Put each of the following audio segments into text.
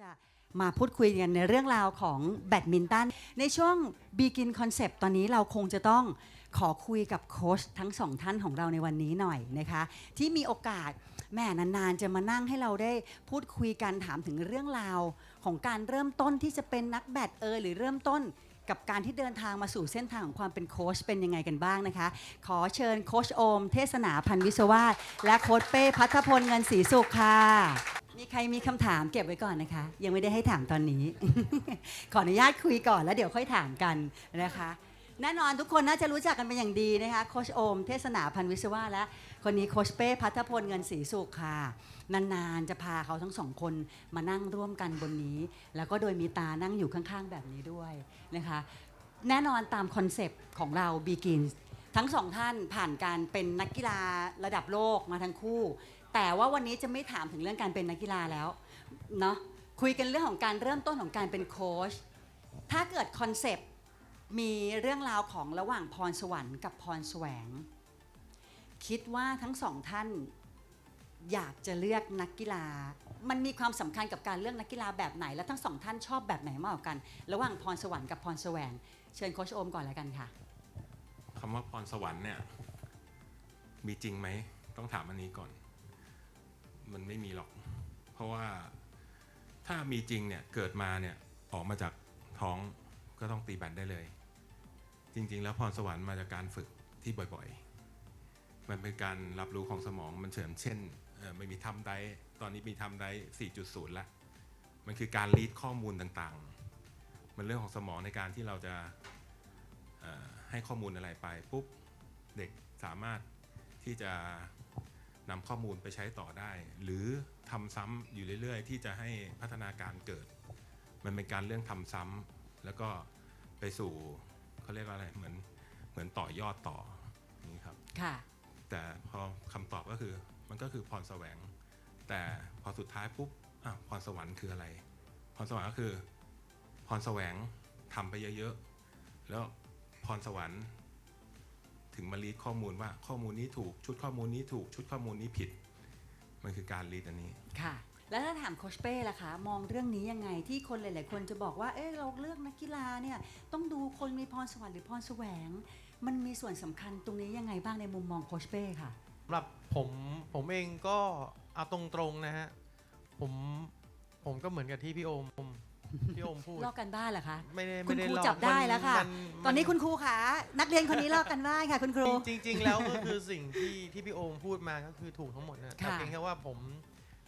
จะมาพูดคุยกันในเรื่องราวของแบดมินตันในช่วง Begin Concept ตอนนี้เราคงจะต้องขอคุยกับโค้ชทั้งสองท่านของเราในวันนี้หน่อยนะคะ ที่มีโอกาสแม่นานๆ จะมานั่งให้เราได้พูดคุยกันถามถึงเรื่องราวของการเริ่มต้นที่จะเป็นนักแบดเอยหรือเริ่มต้นกับการที่เดินทางมาสู่เส้นทางของความเป็นโค้ชเป็นยังไงกันบ้างนะคะ ขอเชิญโค้ชโอม เทศนาพันวิศวาสและโค้ชเป้พัฒพลเงินศรีสุขค่ะ มีใครมีคำถามเก็บไว้ก่อนนะคะ ยังไม่ได้ให้ถามตอนนี้ ขออนุญาตคุยก่อนแล้วเดี๋ยวค่อยถามกันนะคะแน่นอนทุกคนน่าจะรู้จักกันเป็นอย่างดีนะคะโคชโอม เทศนาพันวิศวะและคนนี้โคชเป้พัฒพลเงินศรีสุขค่ะ นานๆ จะพาเขาทั้งสองคนมานั่งร่วมกันบนนี้ แล้วก็โดยมีตานั่งอยู่ข้างๆ แบบนี้ด้วยนะคะ แน่นอนตามคอนเซปต์ของเรา Begin ทั้งสองท่านผ่านการเป็นนักกีฬาระดับโลกมาทั้งคู่ แต่ว่าวันนี้จะไม่ถามถึงเรื่องการเป็นนักกีฬาแล้วเนาะคุยกันเรื่องของการเริ่มต้นของการเป็นโค้ชถ้าเกิดคอนเซปต์มีเรื่องราวของระหว่างพรสวรรค์กับพรแสวง คิดว่าทั้งสองท่านอยากจะเลือกนักกีฬา มันมีความสำคัญกับการเลือกนักกีฬาแบบไหน และทั้งสองท่านชอบแบบไหนมากกว่ากัน ระหว่างพรสวรรค์กับพรแสวง เชิญโค้ชโอมก่อนแล้วกันค่ะ คำว่าพรสวรรค์เนี่ยมีจริงไหมต้องถามอันนี้ก่อน มันไม่มีหรอก เพราะว่าถ้ามีจริงเนี่ยเกิดมาเนี่ยออกมาจากท้องก็ต้องตีแบดได้เลย จริง ๆ แล้วพรสวรรค์มาจากการฝึกที่บ่อยๆ มันเป็นการรับรู้ของสมองมันเฉินเช่นเออไม่มีทำได้ตอนนี้มีทำได้ 4.0 แล้ว มันคือการรีดข้อมูลต่างๆ มันเรื่องของสมองในการที่เราจะ ให้ข้อมูลอะไรไปปุ๊บเด็กสามารถที่จะนำข้อมูลไปใช้ต่อได้ หรือทำซ้ำอยู่เรื่อยๆ ที่จะให้พัฒนาการเกิด มันเป็นการเรื่องทำซ้ำแล้วก็ไปสู่เขาเรียกว่าอะไรเหมือนเหมือนต่อยอดต่ออย่างนี้ครับค่ะแต่พอคำตอบก็คือมันก็คือพรแสวง แต่พอสุดท้ายปุ๊บอะพรสวรรค์คืออะไร พรสวรรค์ก็คือ พรแสวงทำไปเยอะๆแล้ว พรสวรรค์ ถึงมารีดข้อมูลว่าข้อมูลนี้ถูกชุดข้อมูลนี้ถูกชุดข้อมูลนี้ผิด มันคือการรีดอันนี้ค่ะแล้วถ้าถามโคชเป้ล่ะคะ มองเรื่องนี้ยังไงที่คนหลาย ๆ คนจะบอกว่า เอ๊ะเราเลือกนักกีฬาเนี่ยต้องดูคนมีพรสวรรค์หรือพรแสวง มันมีส่วนสำคัญตรงนี้ยังไงบ้างในมุมมองโคชเป้ค่ะสำหรับผมผมเองก็เอาตรง ๆ นะฮะผมผมก็เหมือนกับที่พี่โอม พี่โอมพูด ลอกกันบ้านเหรอคะไม่ได้คุไม่ณได้ครูลอกจับได้มันแล้วค่ะ มันตอนนี้มัคุณครูขานักเรียนคนนี้ลอกกันบ้านค่ะ คุณครู จริงจริงๆแล้วก็คือสิ่งที่ที่พี่โอมพูดมาก็คือถูกทั้งหมดนะแต่ค่ะเพียงแค่ว่าผม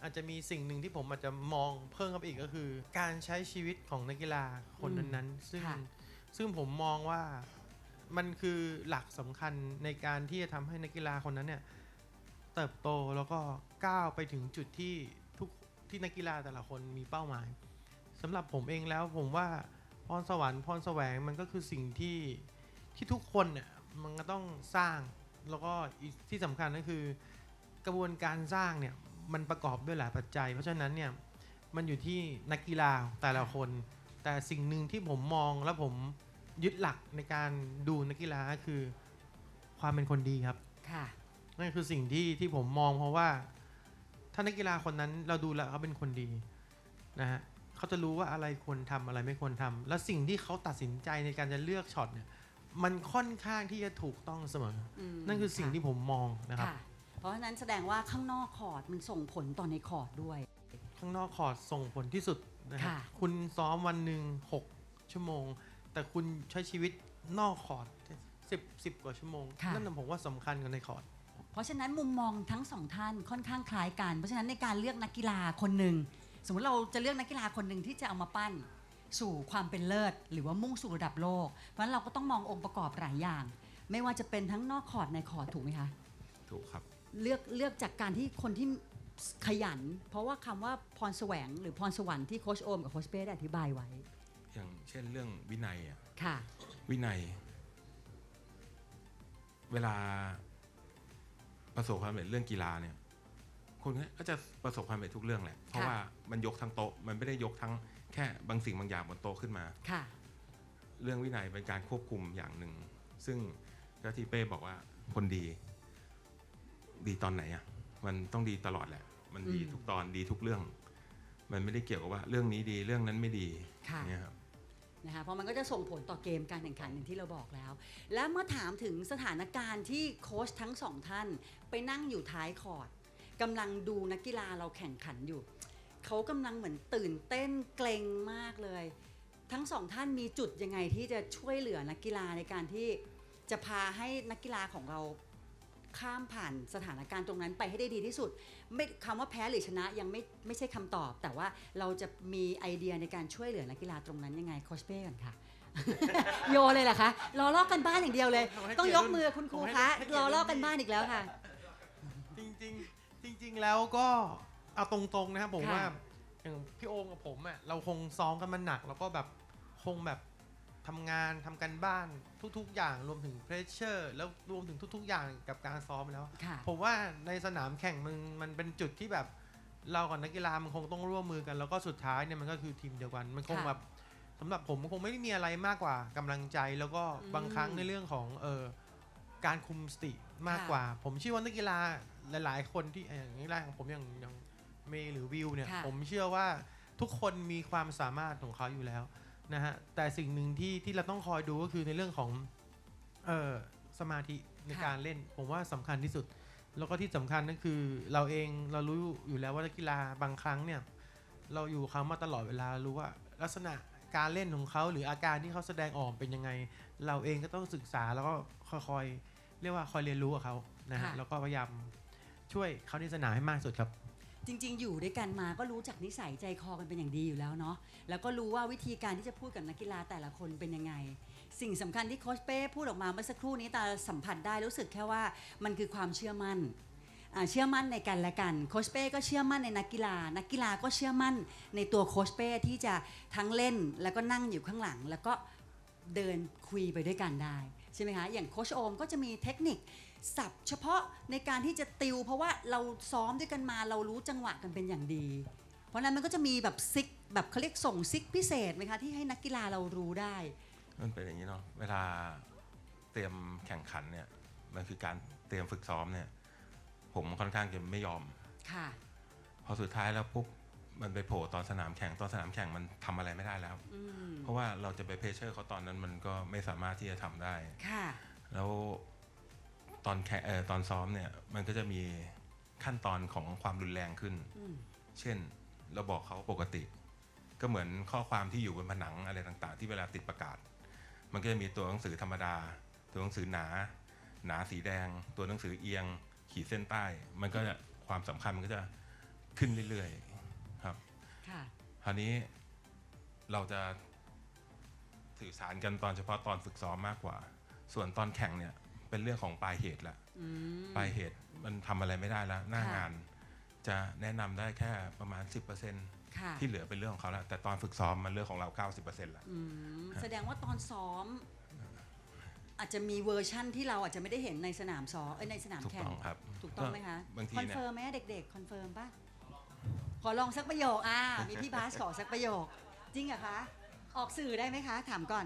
อาจจะมีสิ่งหนึ่งที่ผมอาจจะมองเพิ่มเข้าไปอีกก็คือ การใช้ชีวิตของนักกีฬาคนนั้นๆซึ่งค่ะ ซึ่งผมมองว่ามันคือหลักสำคัญในการที่จะทำให้นักกีฬาคนนั้นเนี่ยเติบโตแล้วก็ก้าวไปถึงจุดที่ทุกที่นักกีฬาแต่ละคนมีเป้าหมาย สำหรับผมเองแล้วผมว่าพรสวรรค์พรแสวงมันก็คือสิ่งที่ที่ทุกคนเนี่ยมันก็ต้องสร้างแล้วก็อีกที่สำคัญก็คือกระบวนการสร้างเนี่ยมันประกอบด้วยหลายปัจจัย เพราะฉะนั้นเนี่ยมันอยู่ที่นักกีฬาแต่ละคน แต่สิ่งหนึ่งที่ผมมองและผมยึดหลักในการดูนักกีฬาก็คือความเป็นคนดีครับค่ะนั่นคือสิ่งที่ที่ผมมองเพราะว่าถ้านักกีฬาคนนั้นเราดูแล้วเขาเป็นคนดีนะฮะ เขาจะรู้ว่าอะไรควรทำอะไรไม่ควรทำและสิ่งที่เขาตัดสินใจในการจะเลือกช็อตเนี่ยมันค่อนข้างที่จะถูกต้องเสมออืมนั่นคือสิ่งค่ะที่ผมมองนะครับค่ะเพราะฉะนั้นแสดงว่าข้างนอกคอร์ดมันส่งผลต่อในคอร์ดด้วย ข้างนอกคอร์ดส่งผลที่สุดนะครัค่ะบคุณซ้อมวันหนึ่ง6 ชั่วโมง แต่คุณใช้ชีวิตนอกคอร์ด10 10กว่าชั่วโมงค่ะนั่นนะผมว่าสำคัญกว่าในคอร์ดเพราะฉะนั้นมุมมองทั้งสองท่านค่อนข้างคล้ายกัน เพราะฉะนั้นในการเลือกนักกีฬาคนหนึ่ง สมมติเราจะเลือกนักกีฬาคนหนึ่งที่จะเอามาปั้นสู่ความเป็นเลิศ หรือว่ามุ่งสู่ระดับโลก เพราะฉะนั้นเราก็ต้องมององค์ประกอบหลายอย่าง ไม่ว่าจะเป็นทั้งนอกคอร์ดในคอร์ดถูกไหมคะถูกครับ เลือกเลือกจากการที่คนที่ขยัน เพราะว่าคำว่าพรแสวง หรือพรสวรรค์ที่โคชโอมกับโคชเป้ได้อธิบายไว้ อย่างเช่นเรื่องวินัยอะค่ะวินัย เวลาประสบความสำเร็จเรื่องกีฬาเนี่ย คนก็จะประสบความสำเร็จทุกเรื่องแหละ เพราะค่ะว่ามันยกทั้งโต๊ะ มันไม่ได้ยกทั้งแค่บางสิ่งบางอย่างบนโต๊ะขึ้นมาค่ะ เรื่องวินัยเป็นการควบคุมอย่างหนึ่ง ซึ่งก็ที่เป้บอกว่าคนดี ดีตอนไหนอะ มันต้องดีตลอดแหละ มันดีอืมทุกตอนดีทุกเรื่อง มันไม่ได้เกี่ยวกับว่าเรื่องนี้ดีเรื่องนั้นไม่ดีค่ะ เนี่ยครับ นะคะเพราะมันก็จะส่งผลต่อเกมการแข่งขันอย่างที่เราบอกแล้ว และเมื่อถามถึงสถานการณ์ที่โค้ชทั้งสองท่านไปนั่งอยู่ท้ายคอร์ด กำลังดูนักกีฬาเราแข่งขันอยู่ เขากำลังเหมือนตื่นเต้นเกรงมากเลย ทั้งสองท่านมีจุดยังไงที่จะช่วยเหลือนักกีฬาในการที่จะพาให้นักกีฬาของเราข้ามผ่านสถานการณ์ตรงนั้นไปให้ได้ดีที่สุด ไม่คำว่าแพ้หรือชนะยังไม่ไม่ใช่คำตอบ แต่ว่าเราจะมีไอเดียในการช่วยเหลือนักกีฬาตรงนั้นยังไงโคชเป้ก่อนค่ะ โยนเลยเหรอคะรอลอกกันบ้านอย่างเดียวเลยผมให้ต้องเกียยรกติมือคุณครูผมให้คะให้เกียรติรอลอกกันบ้านอีกแล้วค่ะ จริงๆ จริงๆแล้วก็เอาตรงๆนะครับผมค่ะ ว่าอย่างพี่โอมกับผมอะเราคงซ้อมกันมันหนัก แล้วก็แบบคงแบบทำงานทำกันบ้านทุกๆ อย่างรวมถึงเพรสเชอร์แล้วรวมถึงทุก ๆ อย่างกับการซ้อมแล้ว ค่ะ ผมว่าในสนามแข่งมันมันเป็นจุดที่แบบเรากับนักกีฬามันคงต้องร่วมมือกัน แล้วก็สุดท้ายเนี่ยมันก็คือทีมเดียวกัน มันคงค่ะแบบสำหรับผมมันคงไม่ได้มีอะไรมากกว่ากำลังใจแล้วก็อืมบางครั้งในเรื่องของเออการคุมสติมากค่ะกว่า ผมเชื่อว่านักกีฬา หลาย ๆ คนที่อย่างนี้แรกของผมอย่างอย่างเมย์หรือวิวเนี่ย ค่ะ ผมเชื่อว่าทุกคนมีความสามารถของเขาอยู่แล้วนะฮะแต่สิ่งหนึ่งที่ที่เราต้องคอยดูก็คือในเรื่องของเออสมาธิในการเล่น ผมว่าสำคัญที่สุด แล้วก็ที่สำคัญก็คือเราเองเรารู้อยู่แล้วว่านักกีฬาบางครั้งเนี่ย เราอยู่กับเขามาตลอดเวลารู้ว่าลักษณะการเล่นของเขาหรืออาการที่เขาแสดงออกเป็นยังไง เราเองก็ต้องศึกษาแล้วก็ค่อยๆเรียกว่าคอยเรียนรู้กับเขานะฮะค่ะ แล้วก็พยายาม ช่วยเขาในสนามให้มากสุดครับ จริง ๆ อยู่ด้วยกันมาก็รู้จักนิสัยใจคอกันเป็นอย่างดีอยู่แล้วเนาะแล้วก็รู้ว่าวิธีการที่จะพูดกับนักกีฬาแต่ละคนเป็นยังไง สิ่งสำคัญที่โคชเป้พูดออกมาเมื่อสักครู่นี้ตาสัมผัสได้รู้สึกแค่ว่ามันคือความเชื่อมั่นอ่าเชื่อมั่นในกันและกันโคชเป้ก็เชื่อมั่นในนักกีฬา นักกีฬาก็เชื่อมั่นในตัวโคชเป้ที่จะทั้งเล่นแล้วก็นั่งอยู่ข้างหลัง แล้วก็เดินคุยไปด้วยกันได้ ใช่ไหมคะ อย่างโคชโอมก็จะมีเทคนิค สับเฉพาะในการที่จะติว เพราะว่าเราซ้อมด้วยกันมาเรารู้จังหวะกันเป็นอย่างดี เพราะฉะนั้นมันก็จะมีแบบซิกแบบเขาเรียกส่งซิกพิเศษไหมคะที่ให้นักกีฬาเรารู้ได้ มันเป็นอย่างนี้เนาะเวลาเตรียมแข่งขันเนี่ยมันคือการเตรียมฝึกซ้อมเนี่ย ผมค่อนข้างจะไม่ยอมค่ะพอสุดท้ายแล้วปุ๊บมันไปโผล่ตอนสนามแข่งตอนสนามแข่งมันทำอะไรไม่ได้แล้วอืมเพราะว่าเราจะไปเพรสเชอร์เขาตอนนั้นมันก็ไม่สามารถที่จะทำได้ค่ะ แล้ว ตอนแข่งเอ่อตอนซ้อมเนี่ยมันก็จะมีขั้นตอนของความรุนแรงขึ้นอืมเช่นเราบอกเขาปกติ ก็เหมือนข้อความที่อยู่บนผนังอะไรต่างๆ ที่เวลาติดประกาศ มันก็จะมีตัวหนังสือธรรมดา ตัวหนังสือหนา หนาสีแดง ตัวหนังสือเอียง ขีดเส้นใต้ มันก็จะความสำคัญมันก็จะขึ้นเรื่อยๆครับค่ะคราวนี้เราจะสื่อสารกันตอนเฉพาะตอนฝึกซ้อมมากกว่า ส่วนตอนแข่งเนี่ย เป็นเรื่องของปลายเหตุละอืมปลายเหตุมันทำอะไรไม่ได้แล้ว หน้าค่ะงาน จะแนะนำได้แค่ประมาณ 10%ค่ะที่เหลือเป็นเรื่องของเขาแล้วแต่ตอนฝึกซ้อมมันเรื่องของเรา 90%แล้วอืมแสดงว่าตอนซ้อม อาจจะมีเวอร์ชั่นที่เราอาจจะไม่ได้เห็นในสนามซ้อมเอ้ยในสนามถูกแข่งต้องครับถูกต้องไหมคะบางทีคอนเนี่ยเฟิร์มไหมเด็กๆคอนเฟิร์มป่ะขอลองสักประโยคอ่ามีพี่บาสขอสักประโยค จริงเหรอคะ ออกสื่อได้ไหมคะ ถามก่อน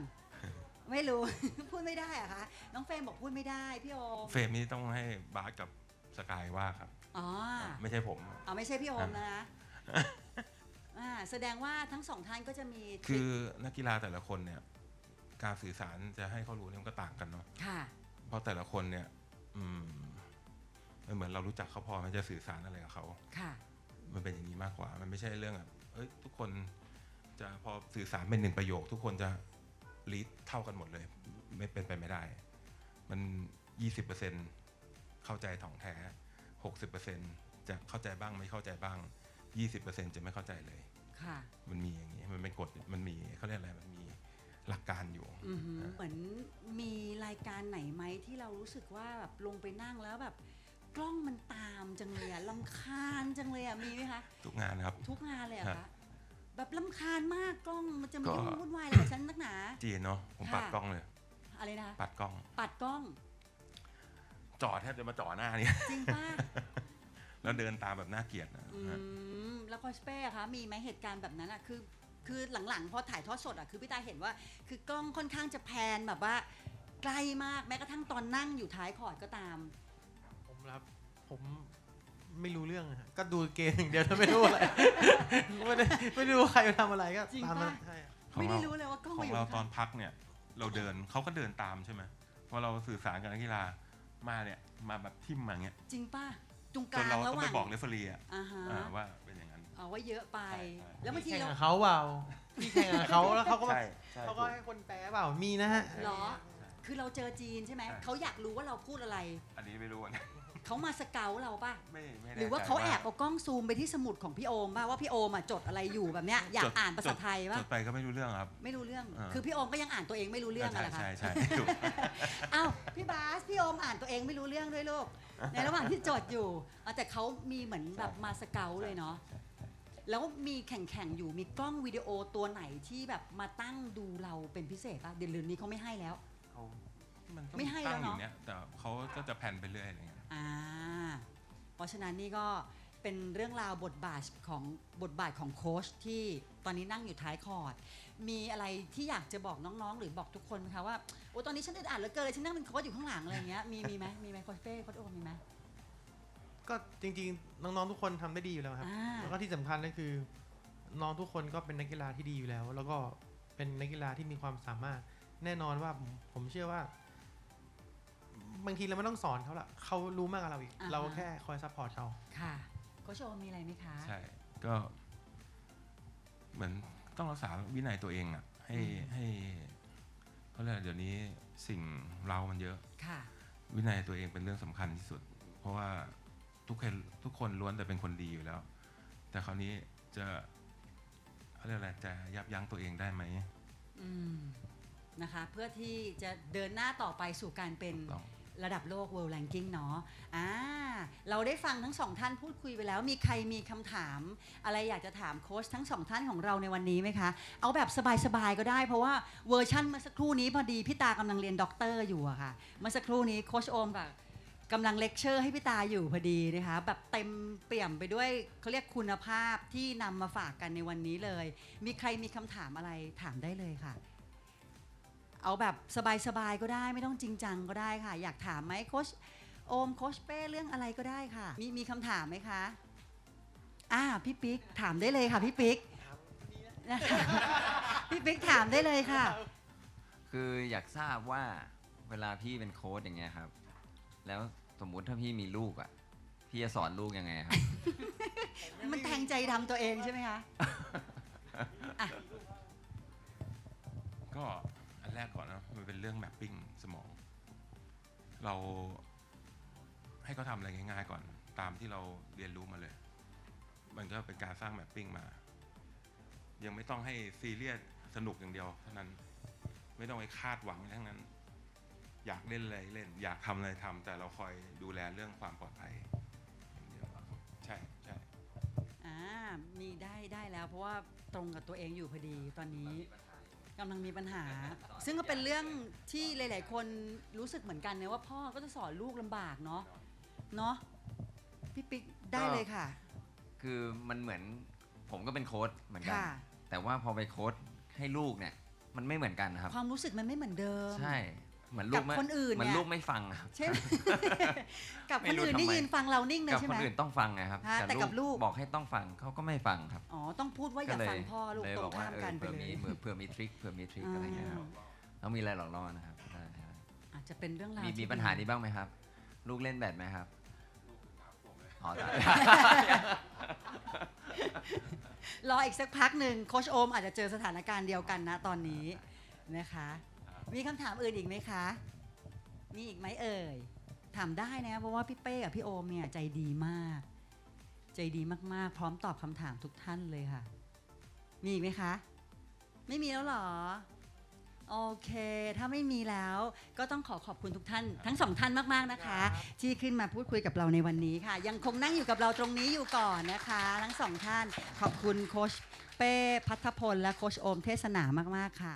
ไม่รู้ พูดไม่ได้เหรอะคะน้องเฟรมบอกพูดไม่ได้พี่โอมเฟรมนี้ต้องให้บาสกับสกายว่าครับ อ๋อไม่ใช่ผม เอาไม่ใช่พี่โอมนะนะอ่าแสดงว่าทั้งสองท่านก็จะมีคือนักกีฬาแต่ละคนเนี่ย การสื่อสารจะให้เขารู้เนี่ยมันก็ต่างกันเนาะค่ะ เพราะแต่ละคนเนี่ย อืมมันเหมือนเรารู้จักเขาพอมันจะสื่อสารอะไรกับเขา ค่ะ มันเป็นอย่างนี้มากกว่า มันไม่ใช่เรื่องแบบเอ้ยทุกคนจะพอสื่อสารเป็นหนึ่งประโยค ทุกคนจะ รีดเท่ากันหมดเลย ไม่เป็นไปไม่ได้ มันยี่สิบเปอร์เซ็นเข้าใจถ่องแท้หกสิบเปอร์เซ็นจะเข้าใจบ้างไม่เข้าใจบ้างยี่สิบเปอร์เซ็นจะไม่เข้าใจเลยค่ะมันมีอย่างนี้มันเป็นกฎมันมีเขาเรียกอะไรมันมีหลักการอยู่อือหือเหมือนมีรายการไหนไหมที่เรารู้สึกว่าแบบลงไปนั่งแล้วแบบกล้องมันตามจังเลยอะลำคาญจังเลยอะมีไหมคะ ทุกงานนะครับ ทุกงานเลยเหรอะฮะคะ แบบลำคาญมากกล้องมันจะมาก็ยุ่งวุ่นวายอะไรกับฉันนักหนา จีนเนาะผมค่ะปัดกล้องเลย อะไรนะคะปัดกล้อง ปัดกล้อง จอดแทบจะมาจ่อหน้าเนี่ยจริงป่ะแล้วเดินตามแบบน่าเกลียดนะอืมแล้วคอสเป้อะคะมีไหมเหตุการณ์แบบนั้นอะคือ คือหลังๆพอถ่ายทอดสดอะคือพี่ตาเห็นว่า คือกล้องค่อนข้างจะแพนแบบว่าไกลมากแม้กระทั่งตอนนั่งอยู่ท้ายคอร์ดก็ตาม ผมรับผม ไม่รู้เรื่องอะฮะก็ดูเกมอย่างเดียวแล้วไม่รู้อะไร ไม่ได้ไม่รู้ว่าใครทำอะไรก็จริงตามนั้นปะใช่อะของไม่ได้เรารู้เลยว่ากล้องขอมางอยู่เราตอข้านงพักเนี่ยเราเดินเขาก็เดินตามใช่ไหมพอเราสื่อสารกับนักกีฬามาเนี่ยมาแบบทิมมาอย่างเงี้ยจริงป่ะตรงกจนลางเราระต้องหไปว่างบอกเรฟเฟอรีอะอ่าฮะอ่าว่าเป็นอย่างนั้น เอาว่าเยอะไป ใช่ใช่แล้วบางทีแข่งเรา กับเขาเปล่าพี่แข่งกับเขาแล้วเขาก็มาใช่ใช่เขาก็ให้คนแปลเปล่ามีนะฮะ เหรอ คือเราเจอจีนใช่ไหมใช่ เขาอยากรู้ว่าเราพูดอะไร อันนี้ไม่รู้อะนะ เขามาสเกลเราป่ะไม่ไม่แน่หรือว่าใจเขาแอบเอากล้องซูมไปที่สมุดของพี่โอมป่ะว่าพี่โอมอะจดอะไรอยู่แบบเนี้ยอยากอ่านภาษาไทยจป่ะดไปก็ไม่รู้เรื่องครับ ไม่รู้เรื่องอ่าคือพี่โอมก็ยังอ่านตัวเองไม่รู้เรื่องอะใช่ไรคะใช่ใช่ถูกอ้าวพี่บาสพี่โอมอ่านตัวเองไม่รู้เรื่องด้วยลูกในระหว่างที่จดอยู่อะแต่เขามีเหมือนแบบมาสเกลเลยเนาะแล้วมีแข่งๆอยู่มีกล้องวิดีโอตัวไหนที่แบบมาตั้งดูเราเป็นพิเศษป่ะเดี๋ยวเดี๋ยวนี้เขาไม่ให้แล้วเขามันก็ไม่ให้แล้วตั้งอยู่เนอะเนี่ยแต่เขาก็จะแผ่นไปเรื่อยอะไรเงี้ย อ่าเพราะฉะนั้นนี่ก็เป็นเรื่องราวบทบาทของบทบาทของโค้ชที่ตอนนี้นั่งอยู่ท้ายคอร์ด มีอะไรที่อยากจะบอกน้องๆ หรือบอกทุกคนไหมคะว่าโอ้ตอนนี้ฉันอึดอัดเหลือเกินเลยฉันนั่งเป็นโค้ชอยู่ข้างหลังอะไรอย่างเงี้ยมีมีไหมมีไหมโค้ชเป้โค้ชโอมมีไหมก็จริงๆ น้องๆทุกคนทำได้ดีอยู่แล้วครับ อ่า แล้วก็ที่สำคัญก็คือ น้องทุกคนก็เป็นนักกีฬาที่ดีอยู่แล้ว แล้วก็เป็นนักกีฬาที่มีความสามารถแน่นอนว่าผมผมเชื่อว่า บางทีเราไม่ต้องสอนเขาละเขารู้มากกว่าเราอีก อ่าฮะ เราแค่คอยซัพพอร์ตเขา ค่ะโค้ชโอมมีอะไรไหมคะ ใช่ ก็ เหมือนต้องรักษาวินัยตัวเองอะ ให้อืมให้เขาเรียกอะไรเดี๋ยวนี้สิ่งเรามันเยอะ ค่ะ วินัยตัวเองเป็นเรื่องสำคัญที่สุด เพราะว่าทุกคนทุกคนล้วนแต่เป็นคนดีอยู่แล้ว แต่คราวนี้จะเขาเรียกอะไรจะยับยั้งตัวเองได้ไหม อืม นะคะเพื่อที่จะเดินหน้าต่อไปสู่การเป็นต้อง ระดับโลก World Ranking เนาะอ่าเราได้ฟังทั้งสองท่านพูดคุยไปแล้ว มีใครมีคำถาม อะไรอยากจะถามโค้ชทั้งสองท่านของเราในวันนี้ไหมคะ เอาแบบสบายๆก็ได้ เพราะว่าเวอร์ชั่นเมื่อสักครู่นี้พอดีพี่ตากำลังเรียนด็อกเตอร์อยู่อะค่ะ เมื่อสักครู่นี้โค้ชโอมกับกำลังเลคเชอร์ให้พี่ตาอยู่พอดีนะคะ แบบเต็มเปี่ยมไปด้วยเขาเรียกคุณภาพที่นำมาฝากกันในวันนี้เลย มีใครมีคำถามอะไรถามได้เลยค่ะ เอาแบบสบายๆก็ได้ไม่ต้องจริงจังก็ได้ค่ะ อยากถามไหมโคชโอมโคชเป้เรื่องอะไรก็ได้ค่ะ มีมีคำถามไหมคะอ่าพี่ปิ๊กถามได้เลยค่ะพี่ปิ๊กนะคะพี่ปิ๊กถามได้เลยค่ะ คืออยากทราบว่าเวลาพี่เป็นโค้ชอย่างเงี้ยครับ แล้วสมมุติถ้าพี่มีลูกอะ พี่จะสอนลูกยังไงครับ มันแทงใจดำตัวเองใช่ไหมคะ เรื่องแมปปิ้งสมอง เราให้เขาทำอะไรง่ายๆก่อนตามที่เราเรียนรู้มาเลย มันก็เป็นการสร้างแมปปิ้งมา ยังไม่ต้องให้ซีเรียสสนุกอย่างเดียวเท่านั้นไม่ต้องไปคาดหวังทั้งนั้น อยากเล่นอะไรเล่น อยากทำอะไรทำแต่เราคอยดูแลเรื่องความปลอดภัยอย่างเดียวใช่ใช่ อ่ามีได้ได้แล้วเพราะว่าตรงกับตัวเองอยู่พอดีตอนนี้ กำลังมีปัญหา ซึ่งก็เป็นเรื่องที่หลาย ๆ คนรู้สึกเหมือนกันนะว่าพ่อก็จะสอนลูกลำบากเนาะเนาะพี่ปิ๊กได้เลยค่ะ คือมันเหมือนผมก็เป็นโค้ชเหมือนกัน ค่ะ แต่ว่าพอไปโค้ชให้ลูกเนี่ย มันไม่เหมือนกันนะครับ ความรู้สึกมันไม่เหมือนเดิม ใช่ เหมือนลูกับกไม่คนอื่นเหมือนเนี่ยลูกไม่ฟังครับใช่ไหม กับไม่คนรู้อื่นทำนี่ไมยืนฟังเรานิ่งเลยกับใช่คไหมนอื่นต้องฟังไงครับฮะแต่กับลูก บอกให้ต้องฟังเขาก็ไม่ฟังครับอ๋อต้องพูดว่าอย่าฟังพ่อลูกเลยตรบองกว่าข้ามเอกัอนไปเผื่อเลมีย เผื่อเผื่อมีทริคเผื่อมีทริคอะไรอย่างเงี้ยครับแล้วมีอะไรหลอกล่อนะครับได้ครับอาจจะเป็นเรื่องราวมีที่มีปัญหานี้บ้างไหมครับ ลูกเล่นแบดไหมครับอ๋อได้ รออีกสักพักหนึ่งโคชโอมอาจจะเจอสถานการณ์เดียวกันนะตอนนี้นะคะ มีคำถามอื่นอีกไหมคะ มีอีกไหมเอ่ย ถามได้นะ เพราะว่าพี่เป้กับพี่โอมเนี่ยใจดีมาก ใจดีมากๆ พร้อมตอบคำถามทุกท่านเลยค่ะ มีอีกไหมคะ ไม่มีแล้วเหรอ โอเค ถ้าไม่มีแล้วก็ต้องขอขอบคุณทุกท่าน ทั้งสองท่านมากๆนะคะ ที่ขึ้นมาพูดคุยกับเราในวันนี้ค่ะ ยังคงนั่งอยู่กับเราตรงนี้อยู่ก่อนนะคะ ทั้งสองท่าน ขอบคุณโคชเป้พัทพลและโคชโอมเทศนามากๆค่ะ